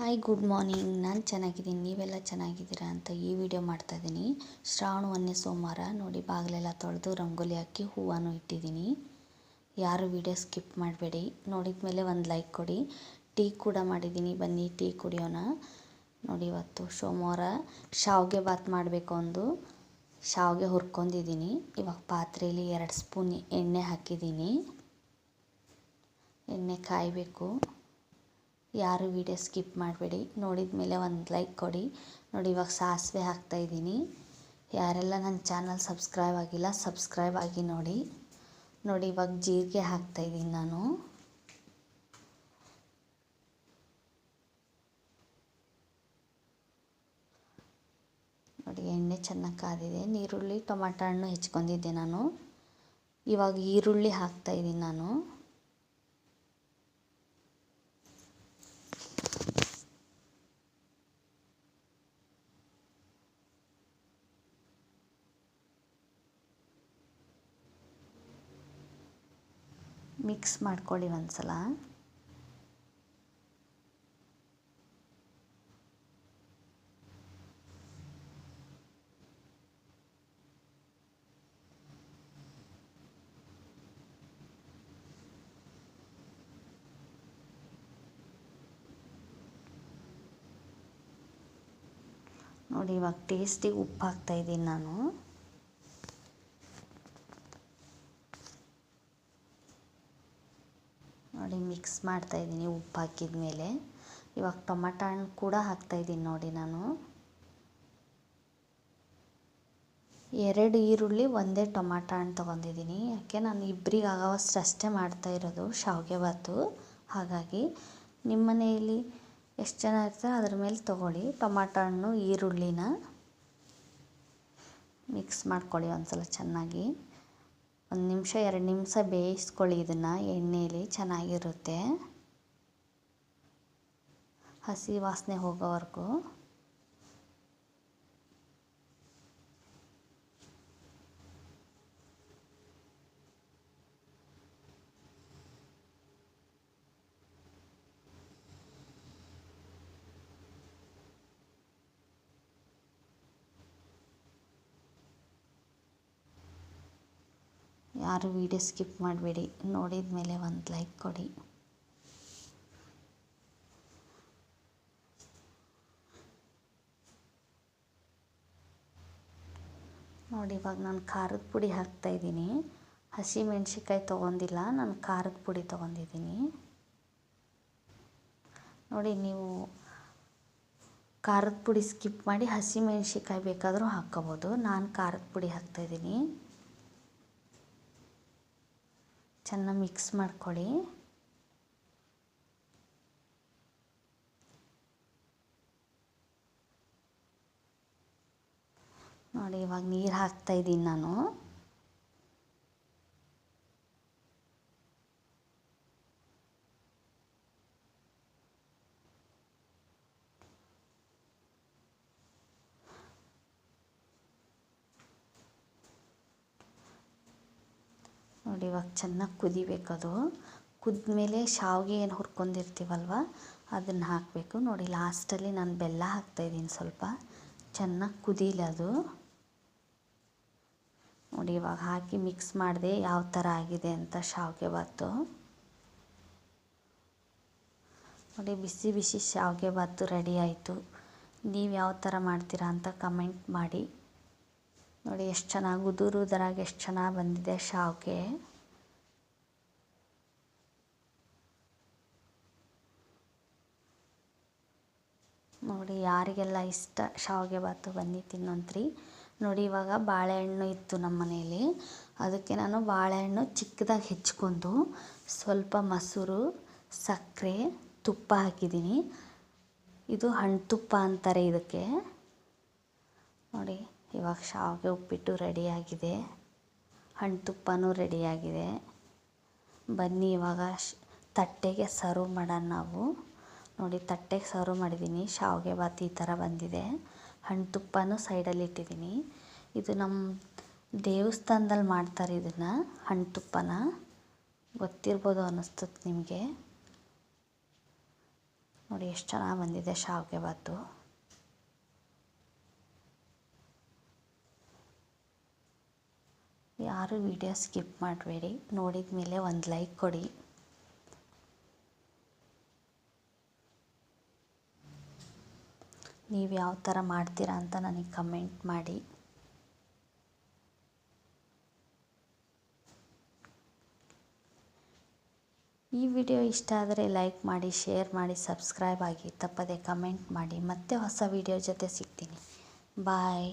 Hi good morning ನಾನು ಚೆನ್ನಾಗಿದ್ದೀನಿ. ನೀವೆಲ್ಲ ಚೆನ್ನಾಗಿದ್ದೀರಾ ಅಂತ ಈ ವಿಡಿಯೋ ಮಾಡ್ತಾಯಿದ್ದೀನಿ ಶ್ರಾವಣ ಒಂದನೇ ಸೋಮವಾರ. ನೋಡಿ, ಬಾಗಿಲೆಲ್ಲ ತೊಳೆದು ರಂಗೋಲಿ ಹಾಕಿ ಹೂವನ್ನು ಇಟ್ಟಿದ್ದೀನಿ. ಯಾರು ವಿಡಿಯೋ ಸ್ಕಿಪ್ ಮಾಡಬೇಡಿ. ನೋಡಿದ ಮೇಲೆ ಒಂದು ಲೈಕ್ ಕೊಡಿ. ಟೀ ಕೂಡ ಮಾಡಿದ್ದೀನಿ. ಬನ್ನಿ, ಟೀ ಕುಡಿಯೋಣ. ನೋಡಿ, ಇವತ್ತು ಸೋಮವಾರ. ಶಾವಿಗೆ ಬಾತ್ ಮಾಡಬೇಕು ಅಂದು. ಶಾವಿಗೆ ಹುರ್ಕೊಂಡಿದ್ದೀನಿ. ಇವಾಗ ಪಾತ್ರೆಯಲ್ಲಿ ಎರಡು ಸ್ಪೂನ್ ಎಣ್ಣೆ ಹಾಕಿದ್ದೀನಿ. ಎಣ್ಣೆ ಕಾಯಬೇಕು. ಯಾರು ವಿಡಿಯೋ ಸ್ಕಿಪ್ ಮಾಡಬೇಡಿ. ನೋಡಿದ ಮೇಲೆ ಒಂದು ಲೈಕ್ ಕೊಡಿ. ನೋಡಿ ಇವಾಗ ಸಾಸಿವೆ ಹಾಕ್ತಾಯಿದ್ದೀನಿ ಯಾರೆಲ್ಲ ನನ್ನ ಚಾನಲ್ ಸಬ್ಸ್ಕ್ರೈಬ್ ಆಗಿಲ್ಲ ಸಬ್ಸ್ಕ್ರೈಬ್ ಆಗಿ ನೋಡಿ. ನೋಡಿ ಇವಾಗ ಜೀರಿಗೆ ಹಾಕ್ತಾಯಿದ್ದೀನಿ ನಾನು. ನೋಡಿ ಎಣ್ಣೆ ಚೆನ್ನಾಗಿ ಕಾದಿದೆ. ನೀರುಳ್ಳಿ ಟೊಮಾಟೊ ಹಣ್ಣು ಹೆಚ್ಕೊಂಡಿದ್ದೆ ನಾನು. ಇವಾಗ ಈರುಳ್ಳಿ ಹಾಕ್ತಾಯಿದ್ದೀನಿ ನಾನು. ಮಿಕ್ಸ್ ಮಾಡ್ಕೊಳ್ಳಿ ಒಂದು ಸಲ ನೋಡಿ ಇವಾಗ ಟೇಸ್ಟಿಗೆ ಉಪ್ಪು ಹಾಕ್ತಾಯಿದ್ದೀನಿ ನಾನು. ನೋಡಿ ಮಿಕ್ಸ್ ಮಾಡ್ತಾಯಿದ್ದೀನಿ ಉಪ್ಪು ಹಾಕಿದ ಮೇಲೆ. ಇವಾಗ ಟೊಮಟ ಹಣ್ಣು ಕೂಡ ಹಾಕ್ತಾಯಿದ್ದೀನಿ ನೋಡಿ ನಾನು. ಎರಡು ಈರುಳ್ಳಿ, ಒಂದೇ ಟೊಮಾಟೊ ಹಣ್ಣು ತೊಗೊಂಡಿದ್ದೀನಿ. ಯಾಕೆ ನಾನು ಇಬ್ಬರಿಗೆ ಆಗೋವಷ್ಟು ಅಷ್ಟೇ ಮಾಡ್ತಾ ಇರೋದು, ಶಾವಿಗೆ ಬಾತು ಹಾಗಾಗಿ ನಿಮ್ಮ ಮನೆಯಲ್ಲಿ ಎಷ್ಟು ಜನ ಇರ್ತಾರೆ ಅದ್ರ ಮೇಲೆ ತೊಗೊಳ್ಳಿ. ಟೊಮಾಟೊ ಹಣ್ಣು ಈರುಳ್ಳಿನ ಮಿಕ್ಸ್ ಮಾಡ್ಕೊಳ್ಳಿ ಒಂದು ಸಲ ಚೆನ್ನಾಗಿ. ಒಂದು ನಿಮಿಷ ಎರಡು ನಿಮಿಷ ಬೇಯಿಸ್ಕೊಳ್ಳಿ. ಇದನ್ನು ಎಣ್ಣೆಯಲ್ಲಿ ಚೆನ್ನಾಗಿರುತ್ತೆ. ಹಸಿ ವಾಸನೆ ಹೋಗೋವರೆಗೂ. ಯಾರು ವೀಡಿಯೋ ಸ್ಕಿಪ್ ಮಾಡಬೇಡಿ. ನೋಡಿದ ಮೇಲೆ ಒಂದು ಲೈಕ್ ಕೊಡಿ. ನೋಡಿ, ಇವಾಗ ನಾನು ಖಾರದ ಪುಡಿ ಹಾಕ್ತಾಯಿದ್ದೀನಿ ಹಸಿ ಮೆಣಸಿಕಾಯಿ ತೊಗೊಂಡಿಲ್ಲ, ನಾನು ಖಾರದ ಪುಡಿ ತೊಗೊಂಡಿದ್ದೀನಿ. ನೋಡಿ, ನೀವು ಖಾರದ ಪುಡಿ ಸ್ಕಿಪ್ ಮಾಡಿ ಹಸಿ ಮೆಣಸಿಕಾಯಿ ಬೇಕಾದರೂ ಹಾಕ್ಕೋಬೋದು. ನಾನು ಖಾರದ ಪುಡಿ ಹಾಕ್ತಾಯಿದ್ದೀನಿ ಚೆನ್ನಾಗಿ ಮಿಕ್ಸ್ ಮಾಡ್ಕೊಳ್ಳಿ. ನೋಡಿ ಇವಾಗ ನೀರು ಹಾಕ್ತಾಯಿದ್ದೀನಿ ನಾನು ನೋಡಿ ಇವಾಗ ಚೆನ್ನಾಗಿ ಕುದಿಬೇಕದು. ಕುದ್ಮೇಲೆ ಶಾವಿಗೆ ಏನು ಹುರ್ಕೊಂಡಿರ್ತೀವಲ್ವ, ಅದನ್ನು ಹಾಕಬೇಕು. ನೋಡಿ, ಲಾಸ್ಟಲ್ಲಿ ನಾನು ಬೆಲ್ಲ ಹಾಕ್ತಾಯಿದ್ದೀನಿ ಸ್ವಲ್ಪ. ಚೆನ್ನಾಗಿ ಕುದೀಲಿ ಅದು. ನೋಡಿ, ಇವಾಗ ಹಾಕಿ ಮಿಕ್ಸ್ ಮಾಡಿದೆ ಯಾವ ಥರ ಆಗಿದೆ ಅಂತ ಶಾವಿಗೆ ಬಾತು. ನೋಡಿ, ಬಿಸಿ ಬಿಸಿ ಶಾವಿಗೆ ಬಾತು ರೆಡಿ ಆಯಿತು. ನೀವು ಯಾವ ಥರ ಮಾಡ್ತೀರಾ ಅಂತ ಕಮೆಂಟ್ ಮಾಡಿ. ನೋಡಿ, ಎಷ್ಟು ಚೆನ್ನಾಗಿ ಉದುರು ಉದುರಾಗಿ ಎಷ್ಟು ಚೆನ್ನಾಗಿ ಬಂದಿದೆ ಶಾವಿಗೆ. ನೋಡಿ, ಯಾರಿಗೆಲ್ಲ ಇಷ್ಟ, ಶಾವಿಗೆ ಬಾತು ಬನ್ನಿ ತಿನ್ನೋಂತ್ರಿ. ನೋಡಿ, ಇವಾಗ ಬಾಳೆಹಣ್ಣು ಇತ್ತು ನಮ್ಮ ಮನೆಯಲ್ಲಿ ಅದಕ್ಕೆ ನಾನು ಬಾಳೆಹಣ್ಣು ಚಿಕ್ಕದಾಗಿ ಹೆಚ್ಕೊಂಡು ಸ್ವಲ್ಪ ಮೊಸರು, ಸಕ್ಕರೆ, ತುಪ್ಪ ಹಾಕಿದ್ದೀನಿ. ಇದು ಹಣ್ಣು ತುಪ್ಪ ಅಂತಾರೆ ಇದಕ್ಕೆ. ನೋಡಿ, ಇವಾಗ ಶಾವಿಗೆ ಉಪ್ಪಿಟ್ಟು ರೆಡಿಯಾಗಿದೆ ಹಣ್ಣು ತುಪ್ಪನೂ ರೆಡಿಯಾಗಿದೆ ಬನ್ನಿ, ಇವಾಗ ತಟ್ಟೆಗೆ ಸರ್ವ್ ಮಾಡೋಣ ನಾವು. ನೋಡಿ ತಟ್ಟೆಗೆ ಸರ್ವ್ ಮಾಡಿದ್ದೀನಿ, ಶಾವಿಗೆ ಬಾತ್ ಈ ಥರ ಬಂದಿದೆ. ಹಣ್ಣು ತುಪ್ಪನೂ ಸೈಡಲ್ಲಿ ಇಟ್ಟಿದ್ದೀನಿ. ಇದು ನಮ್ಮ ದೇವಸ್ಥಾನದಲ್ಲಿ ಮಾಡ್ತಾರೆ ಇದನ್ನು, ಹಣ್ಣು ತುಪ್ಪನ. ಗೊತ್ತಿರ್ಬೋದು ಅನ್ನಿಸ್ತದೆ ನಿಮಗೆ. ನೋಡಿ ಎಷ್ಟು ಚೆನ್ನಾಗಿ ಬಂದಿದೆ ಶಾವಿಗೆ ಬಾತು ಯಾರು ವಿಡಿಯೋ ಸ್ಕಿಪ್ ಮಾಡಬೇಡಿ. ನೋಡಿದ ಮೇಲೆ ಒಂದು ಲೈಕ್ ಕೊಡಿ. ನೀವು ಯಾವ ಥರ ಮಾಡ್ತೀರಾ ಅಂತ ನನಗೆ ಕಮೆಂಟ್ ಮಾಡಿ. ಈ ವಿಡಿಯೋ ಇಷ್ಟ ಆದರೆ ಲೈಕ್ ಮಾಡಿ ಶೇರ್ ಮಾಡಿ ಸಬ್ಸ್ಕ್ರೈಬ್ ಆಗಿ ತಪ್ಪದೆ ಕಮೆಂಟ್ ಮಾಡಿ. ಮತ್ತೆ ಹೊಸ ವಿಡಿಯೋ ಜೊತೆ ಸಿಗ್ತೀನಿ. ಬಾಯ್